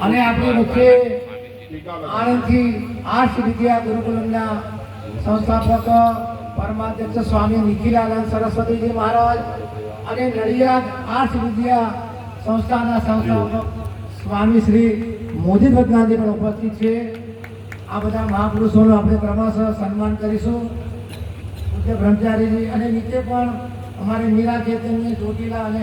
અને આપણી વચ્ચે. આણંદથી આર્ષ વિદ્યા ગુરુકુલમના સંસ્થાપક પરમાધ્યક્ષ સ્વામી નિખિલાનંદ સરસ્વતીજી મહારાજ અને નડિયાદ આર્ષ વિદ્યા સંસ્થાના સંસ્થાપક સ્વામી શ્રી મોદી ભગવાનજી પણ ઉપસ્થિત છે આ બધા મહાપુરુષોનું આપણે ક્રમશઃ સન્માન કરીશું પૂજ્ય બ્રહ્મચારીજી અને નીચે પણ અમારે મીરા ચેતનની ચોટીલા અને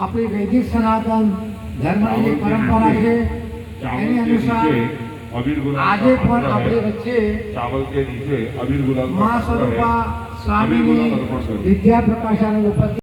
अपनी वैदिक सनातन धर्म की परंपरा के अनुसार आगे पर अपने बच्चे चावल के नीचे अबीर गुलाब स्वरूपा स्वामी विद्या प्रकाशानंद उपाध्याय